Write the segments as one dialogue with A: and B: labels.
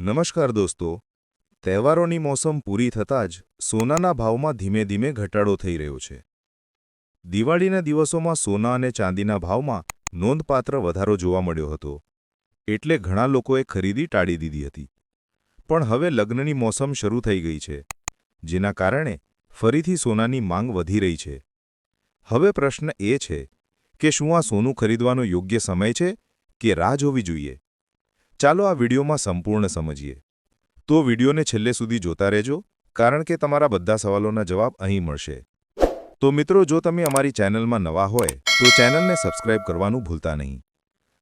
A: નમસ્કાર દોસ્તો. તહેવારોની મોસમ પૂરી થતાં જ સોનાના ભાવમાં ધીમે ધીમે ઘટાડો થઈ રહ્યો છે. દિવાળીના દિવસોમાં સોના અને ચાંદીના ભાવમાં નોંધપાત્ર વધારો જોવા મળ્યો હતો. એટલે ઘણા લોકોએ ખરીદી ટાળી દીધી હતી. પણ હવે લગ્નની મોસમ શરૂ થઈ ગઈ છે. જેના કારણે ફરીથી સોનાની માંગ વધી રહી છે. હવે પ્રશ્ન એ છે કે શું આ સોનું ખરીદવાનો યોગ્ય સમય છે કે રાહ જોવી જોઈએ? ચાલો આ વિડીયોમાં સંપૂર્ણ સમજીએ. તો વિડીયોને છેલ્લે સુધી જોતા રહેજો, કારણ કે તમારા બધા સવાલોના જવાબ અહીં મળશે. તો મિત્રો, જો તમે અમારી ચેનલમાં નવા હોય, તો ચેનલને સબસ્ક્રાઇબ કરવાનું ભૂલતા નહીં.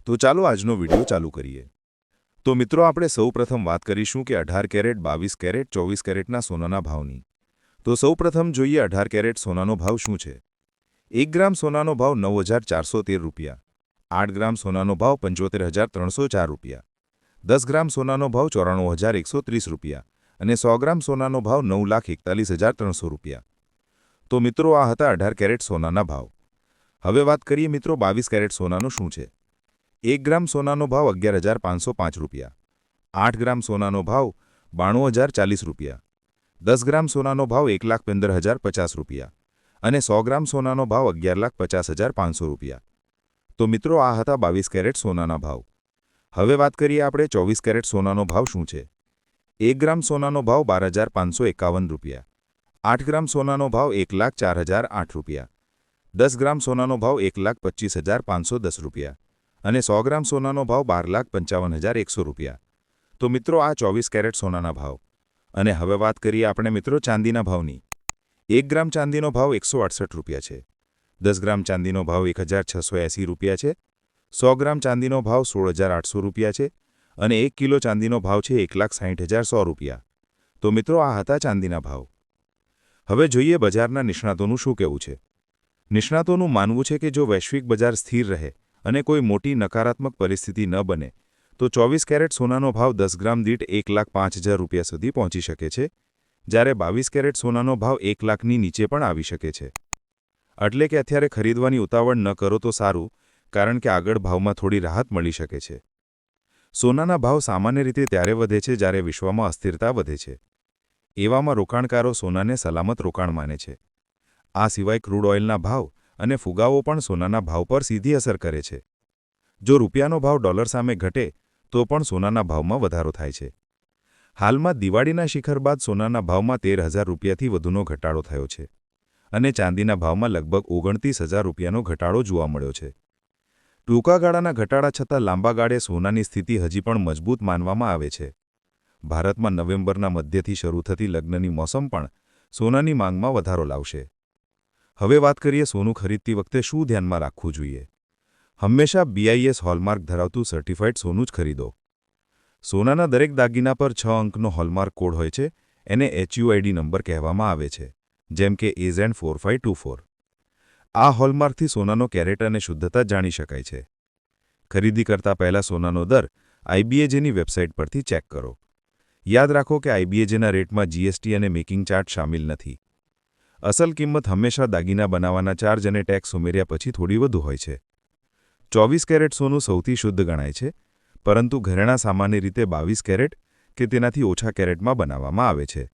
A: તો ચાલો આજનો વીડિયો ચાલુ કરીએ. તો મિત્રો, આપણે સૌપ્રથમ વાત કરીશું કે અઢાર કેરેટ, બાવીસ કેરેટ, ચોવીસ કેરેટના સોનાના ભાવની. તો સૌપ્રથમ જોઈએ અઢાર કેરેટ સોનાનો ભાવ શું છે? એક ગ્રામ સોનાનો ભાવ નવ રૂપિયા. આઠ ગ્રામ સોનાનો ભાવ પંચોતેર રૂપિયા. દસ ગ્રામ સોનાનો ભાવ ચોરાણું હજાર એકસો ત્રીસ રૂપિયા અને સો ગ્રામ સોનાનો ભાવ નવ લાખ એકતાલીસ હજાર ત્રણસો રૂપિયા. તો મિત્રો, આ હતા અઢાર કેરેટ સોનાના ભાવ. હવે વાત કરીએ મિત્રો બાવીસ કેરેટ સોનાનું શું છે? એક ગ્રામ સોનાનો ભાવ અગિયાર હજાર પાંચસો પાંચ રૂપિયા. આઠ ગ્રામ સોનાનો ભાવ બાણું હજાર ચાલીસ રૂપિયા. દસ ગ્રામ સોનાનો ભાવ એક લાખ પંદર હજાર પચાસ રૂપિયા અને સો ગ્રામ સોનાનો ભાવ અગિયાર લાખ પચાસ હજાર પાંચસો રૂપિયા. તો મિત્રો, આ હતા બાવીસ કેરેટ સોનાના ભાવ. હવે વાત કરીએ આપણે ચોવીસ કેરેટ સોનાનો ભાવ શું છે? એક ગ્રામ સોનાનો ભાવ બાર હજાર પાંચસો એકાવન રૂપિયા. આઠ ગ્રામ સોનાનો ભાવ એક લાખ ચાર હજાર આઠ રૂપિયા. દસ ગ્રામ સોનાનો ભાવ એક લાખ પચીસ હજાર પાંચસો દસ રૂપિયા. અને સો ગ્રામ સોનાનો ભાવ બાર લાખ પંચાવન હજાર એકસો રૂપિયા. તો મિત્રો, આ ચોવીસ કેરેટ સોનાના ભાવ. અને હવે વાત કરીએ આપણે મિત્રો ચાંદીના ભાવની. એક ગ્રામ ચાંદીનો ભાવ એકસો રૂપિયા છે. દસ ગ્રામ ચાંદીનો ભાવ એક રૂપિયા છે. સો ગ્રામ ચાંદીનો ભાવ સોળ હજાર આઠસો રૂપિયા છે અને એક કિલો ચાંદીનો ભાવ છે એક લાખ સાહીઠ હજાર સો રૂપિયા. તો મિત્રો, આ હતા ચાંદીના ભાવ. હવે જોઈએ બજારના નિષ્ણાતોનું શું કહેવું છે. નિષ્ણાતોનું માનવું છે કે જો વૈશ્વિક બજાર સ્થિર રહે અને કોઈ મોટી નકારાત્મક પરિસ્થિતિ ન બને, તો ચોવીસ કેરેટ સોનાનો ભાવ દસ ગ્રામ દીઠ એક લાખ પાંચ હજાર રૂપિયા સુધી પહોંચી શકે છે, જ્યારે બાવીસ કેરેટ સોનાનો ભાવ એક લાખની નીચે પણ આવી શકે છે. એટલે કે અત્યારે ખરીદવાની ઉતાવળ ન કરો તો સારું કારણ કે આગળ ભાવમાં થોડી રાહત મળી શકે છે. સોનાના ભાવ સામાન્ય રીતે ત્યારે વધે છે જ્યારે વિશ્વમાં અસ્થિરતા વધે છે. એવામાં રોકાણકારો સોનાને સલામત રોકાણ માને છે. આ સિવાય ક્રૂડ ઓઇલના ભાવ અને ફુગાવો પણ સોનાના ભાવ પર સીધી અસર કરે છે. જો રૂપિયાનો ભાવ ડોલર સામે ઘટે, તો પણ સોનાના ભાવમાં વધારો થાય છે. હાલમાં દિવાળીના શિખર બાદ સોનાના ભાવમાં તેર હજાર રૂપિયાથી વધુનો ઘટાડો થયો છે. અને ચાંદીના ભાવમાં લગભગ ઓગણત્રીસ હજાર રૂપિયાનો ઘટાડો જોવા મળ્યો છે. ટૂંકા ગાળાના ઘટાડા છતાં લાંબા ગાળે સોનાની સ્થિતિ હજી પણ મજબૂત માનવામાં આવે છે. ભારતમાં નવેમ્બરના મધ્યથી શરૂ થતી લગ્નની મોસમ પણ સોનાની માંગમાં વધારો લાવશે. હવે વાત કરીએ સોનું ખરીદતી વખતે શું ધ્યાનમાં રાખવું જોઈએ? હંમેશા બીઆઈએસ હોલમાર્ક ધરાવતું સર્ટિફાઇડ સોનું જ ખરીદો. સોનાના દરેક દાગીના પર છ અંકનો હોલમાર્ક કોડ હોય છે, એને એચયુઆઈડી નંબર કહેવામાં આવે છે, જેમ કે A Z four five two four આ હોલમાર્કથી સોનાનો કેરેટ અને શુદ્ધતા જાણી શકાય છે. ખરીદી કરતા પહેલા સોનાનો દર આઈબીએજેની વેબસાઇટ પરથી ચેક કરો. યાદ રાખો કે આઈબીએજેના રેટમાં જીએસટી અને મેકિંગ ચાર્જ સામેલ નથી. અસલ કિંમત હંમેશા દાગીના બનાવવાના ચાર્જ અને ટેક્સ ઉમેર્યા પછી થોડી વધુ હોય છે. ચોવીસ કેરેટ સોનું સૌથી શુદ્ધ ગણાય છે, પરંતુ ઘરેણાં સામાન્ય રીતે બાવીસ કેરેટ કે તેનાથી ઓછા કેરેટમાં બનાવવામાં આવે છે.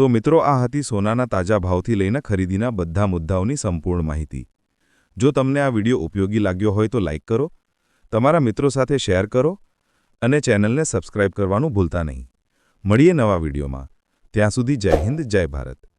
A: તો મિત્રો આ હતી સોનાના તાજા ભાવથી લઈને ખરીદીના બધા મુદ્દાઓની સંપૂર્ણ માહિતી. જો તમને આ વીડિયો ઉપયોગી લાગ્યો હોય તો લાઇક કરો, તમારા મિત્રો સાથે શેર કરો અને ચેનલને સબસ્ક્રાઇબ કરવાનું ભૂલતા નહીં. મળીએ નવા વિડીયોમાં. ત્યાં સુધી જય હિન્દ, જય ભારત.